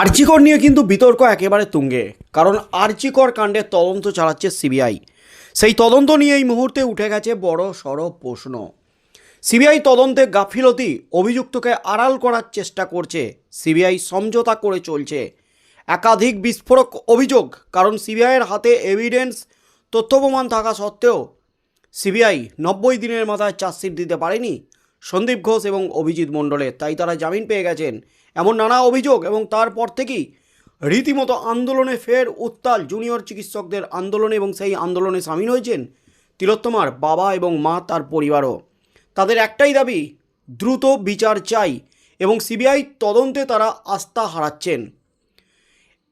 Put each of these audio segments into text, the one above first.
আর্চিকর নিয়ে কিন্তু বিতর্ক একেবারে তুঙ্গে, কারণ আর্চিকর কাণ্ডের তদন্ত চালাচ্ছে সিবিআই। সেই তদন্ত নিয়ে এই মুহূর্তে উঠে গেছে বড় সড় প্রশ্ন। সিবিআই তদন্তে গাফিলতি, অভিযুক্তকে আড়াল করার চেষ্টা করছে, সিবিআই সমঝোতা করে চলছে। একাধিক বিস্ফোরক অভিযোগ, কারণ সিবিআইয়ের হাতে এভিডেন্স তথ্য প্রমাণ থাকা সত্ত্বেও সিবিআই নব্বই দিনের মাথায় চার্জশিট দিতে পারেনি সন্দীপ ঘোষ এবং অভিজিৎ মণ্ডলের। তাই তারা জামিন পেয়ে গেছেন। এমন নানা অভিযোগ এবং তারপর থেকেই রীতিমতো আন্দোলনে ফের উত্তাল জুনিয়র চিকিৎসকদের আন্দোলনে এবং সেই আন্দোলনে সামিল হয়েছেন তিলোত্তমার বাবা এবং মা, তার পরিবারও। তাদের একটাই দাবি, দ্রুত বিচার চাই এবং সিবিআই তদন্তে তারা আস্থা হারাচ্ছেন।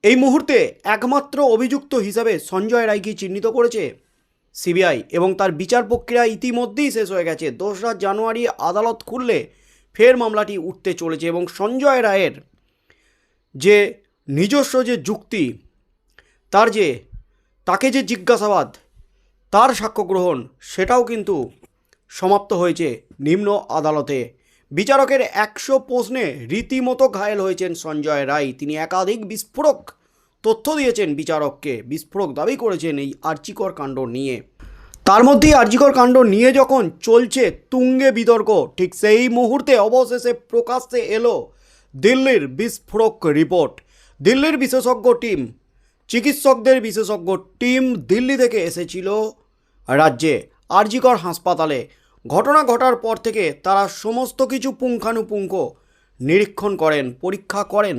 এই মুহূর্তে একমাত্র অভিযুক্ত হিসাবে সঞ্জয় রায়কে চিহ্নিত করেছে সিবিআই এবং তার বিচার প্রক্রিয়া ইতিমধ্যেই শেষ হয়ে গেছে। দোসরা জানুয়ারি আদালত খুললে ফের মামলাটি উঠতে চলেছে এবং সঞ্জয় রায়ের যে নিজস্ব যে যুক্তি, তার যে, তাকে যে জিজ্ঞাসাবাদ, তার সাক্ষ্য গ্রহণ, সেটাও কিন্তু সমাপ্ত হয়েছে নিম্ন আদালতে। বিচারকের একশো প্রশ্নে রীতিমতো ঘায়েল হয়েছেন সঞ্জয় রায়। তিনি একাধিক বিস্ফোরক তথ্য দিয়েছেন বিচারককে। বিস্ফোরক দাবি করেছেন এই আর্চিকর কাণ্ড নিয়ে। তার মধ্যেই আর্জিকর কাণ্ড নিয়ে যখন চলছে তুঙ্গে বিতর্ক, ঠিক সেই মুহূর্তে অবশেষে প্রকাশ্যে এলো দিল্লির বিস্ফোরক রিপোর্ট। দিল্লির বিশেষজ্ঞ টিম, চিকিৎসকদের বিশেষজ্ঞ টিম দিল্লি থেকে এসেছিল রাজ্যে আরজিকর হাসপাতালে। ঘটনা ঘটার পর থেকে তারা সমস্ত কিছু পুঙ্খানুপুঙ্খ নিরীক্ষণ করেন, পরীক্ষা করেন।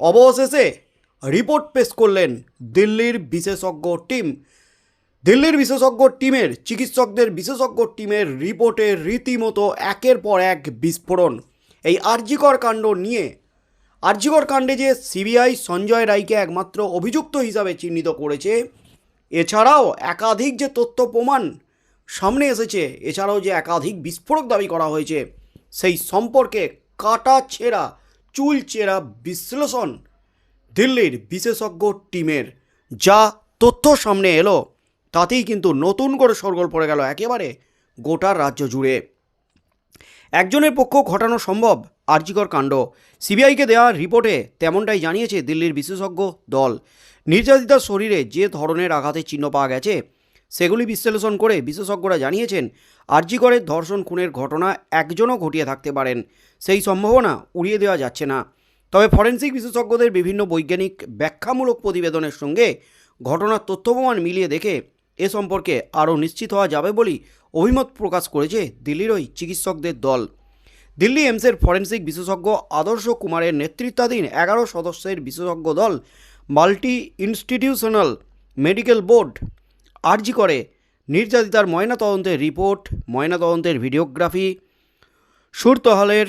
অবশেষে রিপোর্ট পেশ করলেন দিল্লির বিশেষজ্ঞ টিম। দিল্লির বিশেষজ্ঞ টিমের চিকিৎসকদের বিশেষজ্ঞ টিমের রিপোর্টে রীতিমতো একের পর এক বিস্ফোরণ। এই আরজিকর কাণ্ড নিয়ে, আরজিকর কাণ্ডে যে সিবিআই সঞ্জয় রায়কে একমাত্র অভিযুক্ত হিসাবে চিহ্নিত করেছে, এছাড়াও একাধিক যে তথ্য প্রমাণ সামনে এসেছে, এছাড়াও যে একাধিক বিস্ফোরক দাবি করা হয়েছে, সেই সম্পর্কে কাটা ছেঁড়া, চুল চেরা বিশ্লেষণ দিল্লির বিশেষজ্ঞ টিমের যা তথ্য সামনে এলো, তাতেই কিন্তু নতুন করে সরগোল পড়ে গেল একেবারে গোটা রাজ্য জুড়ে। একজনের পক্ষ ঘটানো সম্ভব, আর্জিকর কাণ্ড। সিবিআইকে দেওয়া রিপোর্টে তেমনটাই জানিয়েছে দিল্লির বিশেষজ্ঞ দল। নির্যাতিতার শরীরে যে ধরনের আঘাতের চিহ্ন পাওয়া গেছে, সেগুলি বিশ্লেষণ করে বিশেষজ্ঞরা জানিয়েছেন, আর্জিকরের ধর্ষণ খুনের ঘটনা একজনও ঘটিয়ে থাকতে পারেন। সেই সম্ভাবনা উড়িয়ে দেওয়া যাচ্ছে না। তবে ফরেন্সিক বিশেষজ্ঞদের বিভিন্ন বৈজ্ঞানিক ব্যাখ্যামূলক প্রতিবেদনের সঙ্গে ঘটনার তথ্য প্রমাণ মিলিয়ে দেখে এ সম্পর্কে আরও নিশ্চিত হওয়া যাবে বলেই অভিমত প্রকাশ করেছে দিল্লির ওই চিকিৎসকদের দল। দিল্লি এমসের ফরেন্সিক বিশেষজ্ঞ আদর্শ কুমারের নেতৃত্বাধীন এগারো সদস্যের বিশেষজ্ঞ দল মাল্টি ইনস্টিটিউশনাল মেডিকেল বোর্ড আর্জি করে। নির্যাতিতার ময়নাতদন্তের রিপোর্ট, ময়নাতদন্তের ভিডিওগ্রাফি, সুরতহালের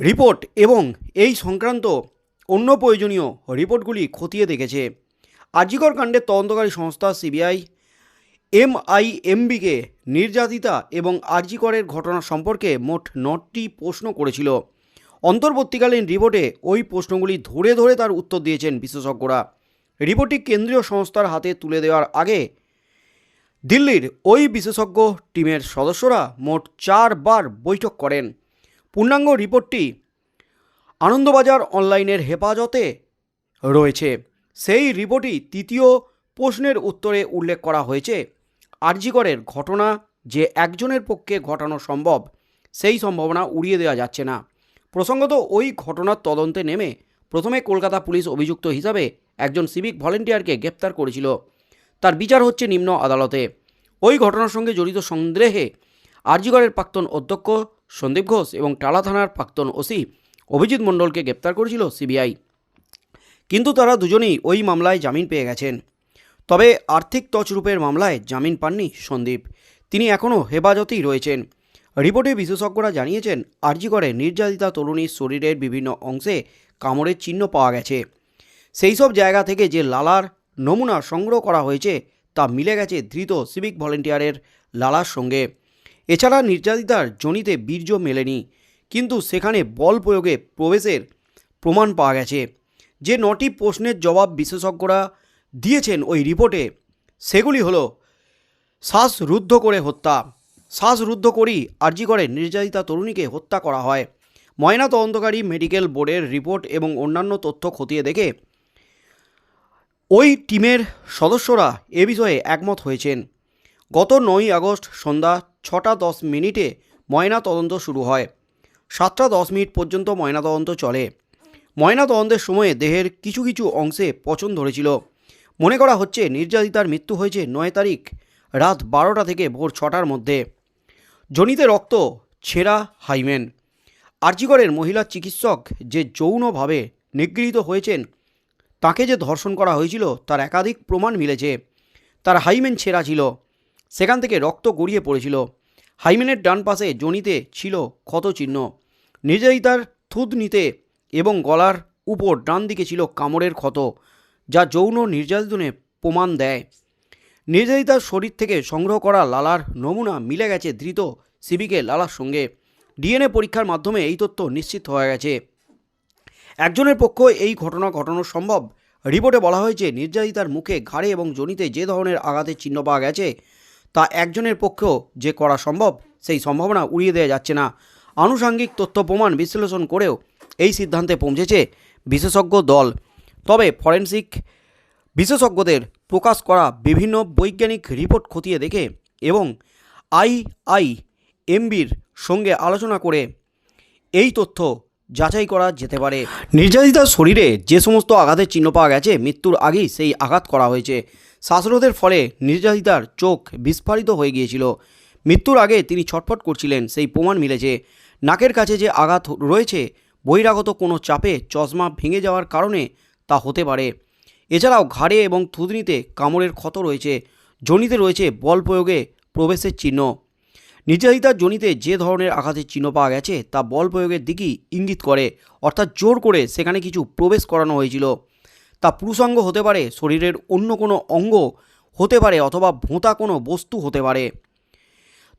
রিপোর্ট এবং এই সংক্রান্ত অন্য প্রয়োজনীয় রিপোর্টগুলি খতিয়ে দেখেছে। আর্জিকর কাণ্ডের তদন্তকারী সংস্থা সিবিআই, এমআইএমবিকে নির্যাতিতা এবং আর্জিকরের ঘটনা সম্পর্কে মোট নটি প্রশ্ন করেছিল। অন্তর্বর্তীকালীন রিপোর্টে ওই প্রশ্নগুলি ধরে ধরে তার উত্তর দিয়েছেন বিশেষজ্ঞরা। রিপোর্টটি কেন্দ্রীয় সংস্থার হাতে তুলে দেওয়ার আগে দিল্লির ওই বিশেষজ্ঞ টিমের সদস্যরা মোট চারবার বৈঠক করেন। পূর্ণাঙ্গ রিপোর্টটি আনন্দবাজার অনলাইনের হেফাজতে রয়েছে। সেই রিপোর্টই তৃতীয় প্রশ্নের উত্তরে উল্লেখ করা হয়েছে, আরজিকরের ঘটনা যে একজনের পক্ষে ঘটানো সম্ভব, সেই সম্ভাবনা উড়িয়ে দেওয়া যাচ্ছে না। প্রসঙ্গত, ওই ঘটনার তদন্তে নেমে প্রথমে কলকাতা পুলিশ অভিযুক্ত হিসাবে একজন সিভিক ভলেন্টিয়ারকে গ্রেপ্তার করেছিল। তার বিচার হচ্ছে নিম্ন আদালতে। ওই ঘটনার সঙ্গে জড়িত সন্দেহে আরজিগড়ের প্রাক্তন অধ্যক্ষ সন্দীপ ঘোষ এবং টালা থানার প্রাক্তন ওসি অভিজিৎ মণ্ডলকে গ্রেপ্তার করেছিল সিবিআই। কিন্তু তারা দুজনেই ওই মামলায় জামিন পেয়ে গেছেন। তবে আর্থিক তছরূপের মামলায় জামিন পাননি সন্দীপ। তিনি এখনও হেফাজতেই রয়েছেন। রিপোর্টে বিশেষজ্ঞরা জানিয়েছেন আর্জি করে নির্যাতিতা তরুণীর শরীরের বিভিন্ন অংশে কামড়ের চিহ্ন পাওয়া গেছে। সেই সব জায়গা থেকে যে লালার নমুনা সংগ্রহ করা হয়েছে, তা মিলে গেছে ধৃত সিভিক ভলেন্টিয়ারের লালার সঙ্গে। এছাড়া নির্যাতিতার জনিতে বীর্য মেলেনি, কিন্তু সেখানে বল প্রয়োগে প্রবেশের প্রমাণ পাওয়া গেছে। যে নটি প্রশ্নের জবাব বিশেষজ্ঞরা দিয়েছেন ওই রিপোর্টে, সেগুলি হলো, শ্বাসরুদ্ধ করে হত্যা, শ্বাসরুদ্ধ করেই আর্জি করে নির্যাতিতা তরুণীকে হত্যা করা হয়। ময়না তদন্তকারী মেডিকেল বোর্ডের রিপোর্ট এবং অন্যান্য তথ্য খতিয়ে দেখে, ওই টিমের সদস্যরা এ বিষয়ে একমত হয়েছেন। গত নয়ই আগস্ট সন্ধ্যা ছটা দশ মিনিটে ময়না তদন্ত শুরু হয়। সাতটা দশ মিনিট পর্যন্ত ময়না তদন্ত চলে। ময়না তদন্তের সময়ে দেহের কিছু কিছু অংশে পচন ধরেছিল। মনে করা হচ্ছে নির্যাতিতার মৃত্যু হয়েছে নয় তারিখ, রাত বারোটা থেকে ভোর ছটার মধ্যে। জনিতে রক্ত, ছেঁড়া হাইমেন। আর্জিগড়ের মহিলা চিকিৎসক যে যৌনভাবে নিগৃহীত হয়েছেন, তাকে যে ধর্ষণ করা হয়েছিল তার একাধিক প্রমাণ মিলেছে। তার হাইমেন ছেঁড়া ছিল। সেখান থেকে রক্ত গড়িয়ে পড়েছিল। হাইমেনের ডান পাশে জনিতে ছিল ক্ষতচিহ্ন। নির্যাতিতার থুতনিতে এবং গলার উপর ডান দিকে ছিল কামড়ের ক্ষত, যা যৌন নির্যাতনে প্রমাণ দেয়। নির্যাতিতার শরীর থেকে সংগ্রহ করা লালার নমুনা মিলে গেছে ধৃত সিবিকে লালার সঙ্গে। ডিএনএ পরীক্ষার মাধ্যমে এই তথ্য নিশ্চিত হয়ে গেছে। একজনের পক্ষ এই ঘটনা ঘটানো সম্ভব। রিপোর্টে বলা হয়েছে, নির্যাতিতার মুখে ঘাড়ে এবং জনিতে যে ধরনের আঘাতের চিহ্ন পাওয়া গেছে তা একজনের পক্ষেও যে করা সম্ভব, সেই সম্ভাবনা উড়িয়ে দেওয়া যাচ্ছে না। আনুষাঙ্গিক তথ্য প্রমাণ বিশ্লেষণ করেও এই সিদ্ধান্তে পৌঁছেছে বিশেষজ্ঞ দল। তবে ফরেনসিক বিশেষজ্ঞদের প্রকাশ করা বিভিন্ন বৈজ্ঞানিক রিপোর্ট খতিয়ে দেখে এবং আই আই এমবির সঙ্গে আলোচনা করে এই তথ্য যাচাই করা যেতে পারে। নির্যাতিতার শরীরে যে সমস্ত আঘাতের চিহ্ন পাওয়া গেছে, মৃত্যুর আগেই সেই আঘাত করা হয়েছে। শ্বাসরোধের ফলে নির্যাতিতার চোখ বিস্ফারিত হয়ে গিয়েছিল। মৃত্যুর আগে তিনি ছটফট করছিলেন, সেই প্রমাণ মিলেছে। নাকের কাছে যে আঘাত রয়েছে, বহিরাগত কোনো চাপে চশমা ভেঙে যাওয়ার কারণে তা হতে পারে। এছাড়াও ঘাড়ে এবং থুতনিতে কামড়ের ক্ষত রয়েছে। জনিতে রয়েছে বল প্রয়োগে প্রবেশের চিহ্ন। নির্যাতিতার জনিতে যে ধরনের আঘাতের চিহ্ন পাওয়া গেছে, তা বল প্রয়োগের দিকই ইঙ্গিত করে। অর্থাৎ জোর করে সেখানে কিছু প্রবেশ করানো হয়েছিল। তা পুরুষাঙ্গ হতে পারে, শরীরের অন্য কোনো অঙ্গ হতে পারে অথবা ভোঁতা কোনো বস্তু হতে পারে।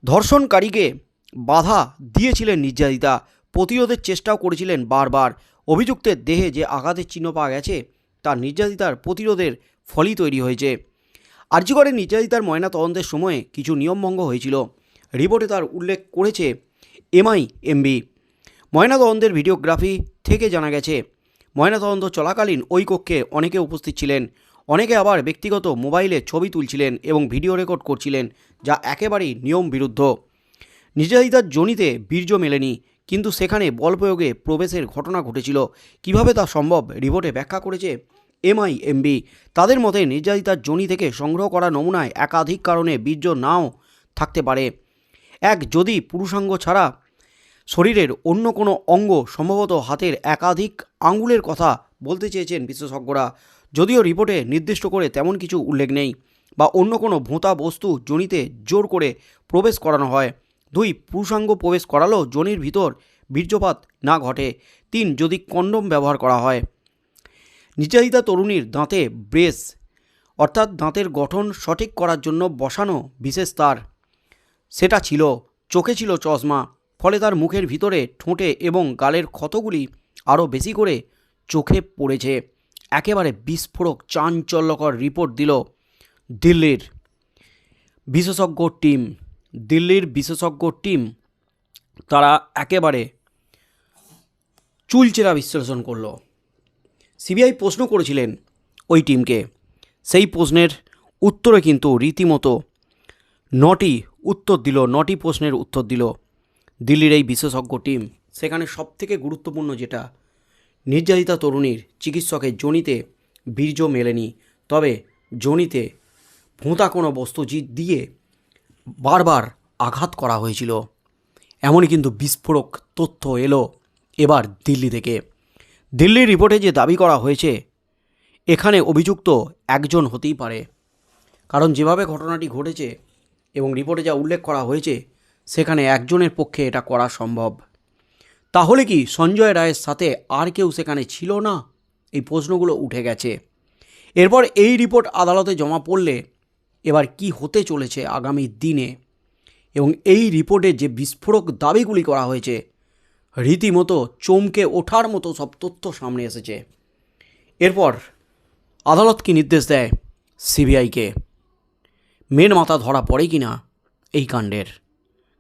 ধর্ষণকারীকে বাধা দিয়েছিলেন নির্যাতিতা, প্রতিরোধের চেষ্টাও করেছিলেন বারবার। অভিযুক্তের দেহে যে আঘাতের চিহ্ন পাওয়া গেছে, তা নির্যাতিতার প্রতিরোধের ফলই তৈরি হয়েছে। আর্যিকরের নির্যাতিতার ময়না তদন্তের সময়ে কিছু নিয়মভঙ্গ হয়েছিল। রিপোর্টে তার উল্লেখ করেছে এমআই এমবি। ময়নাতদন্তের ভিডিওগ্রাফি থেকে জানা গেছে ময়নাতদন্ত চলাকালীন ওই কক্ষে অনেকে উপস্থিত ছিলেন। অনেকে আবার ব্যক্তিগত মোবাইলে ছবি তুলছিলেন এবং ভিডিও রেকর্ড করছিলেন, যা একেবারেই নিয়ম বিরুদ্ধ। নির্যাতিতার জনিতে বীর্য মেলেনি, কিন্তু সেখানে বল প্রয়োগে প্রবেশের ঘটনা ঘটেছিল। কীভাবে তা সম্ভব রিপোর্টে ব্যাখ্যা করেছে এমআই এমবি তাদের মতে নির্যাতিতার জনি থেকে সংগ্রহ করা নমুনায় একাধিক কারণে বীর্য নাও থাকতে পারে। এক, যদি পুরুষাঙ্গ ছাড়া শরীরের অন্য কোনো অঙ্গ সম্ভবত হাতের একাধিক আঙ্গুলের কথা বলতে চেয়েছেন বিশেষজ্ঞরা। যদিও রিপোর্টে নির্দিষ্ট করে তেমন কিছু উল্লেখ নেই বা অন্য কোনো ভোঁতা বস্তু জনিতে জোর করে প্রবেশ করানো হয়। দুই, পুরুষাঙ্গ প্রবেশ করালেও জনির ভিতর বীর্যপাত না ঘটে। তিন, যদি কন্ডম ব্যবহার করা হয়। নির্যাতিতা তরুণীর দাঁতে ব্রেস, অর্থাৎ দাঁতের গঠন সঠিক করার জন্য বসানো বিশেষ তার। সেটা ছিল, চোখে ছিল চশমা। ফলে তার মুখের ভিতরে ঠোঁটে এবং গালের ক্ষতগুলি আরও বেশি করে চোখে পড়েছে। একেবারে বিস্ফোরক, চাঞ্চল্যকর রিপোর্ট দিল দিল্লির বিশেষজ্ঞ টিম। দিল্লির বিশেষজ্ঞ টিম তারা একেবারে চুলচেরা বিশ্লেষণ করল। সিবিআই প্রশ্ন করেছিলেন ওই টিমকে। সেই প্রশ্নের উত্তরে কিন্তু রীতিমতো নটি উত্তর দিল, নটি প্রশ্নের উত্তর দিল। দিল্লির এই বিশেষজ্ঞ টিম সেখানে সবথেকে গুরুত্বপূর্ণ যেটা, নির্যাতিতা তরুণীর চিকিৎসকের জনিতে বীর্য মেলেনি, তবে জনিতে ভোঁতা কোনো বস্তু দিয়ে বারবার আঘাত করা হয়েছিল। এমনই কিন্তু বিস্ফোরক তথ্য এলো এবার দিল্লি থেকে। দিল্লির রিপোর্টে যে দাবি করা হয়েছে, এখানে অভিযুক্ত একজন হতেই পারে। কারণ যেভাবে ঘটনাটি ঘটেছে এবং রিপোর্টে যা উল্লেখ করা হয়েছে সেখানে একজনের পক্ষে এটা করা সম্ভব। তাহলে কি সঞ্জয় রায়ের সাথে আর কেউ সেখানে ছিল না? এই প্রশ্নগুলো উঠে গেছে। এরপর এই রিপোর্ট আদালতে জমা পড়লে এবার কি হতে চলেছে আগামী দিনে? এবং এই রিপোর্টে যে বিস্ফোরক দাবিগুলি করা হয়েছে, রীতিমতো চমকে ওঠার মতো সব তথ্য সামনে এসেছে। এরপর আদালত কি নির্দেশ দেয় সিবিআইকে? মেন মাথা ধরা পড়ে কি না এই কাণ্ডের?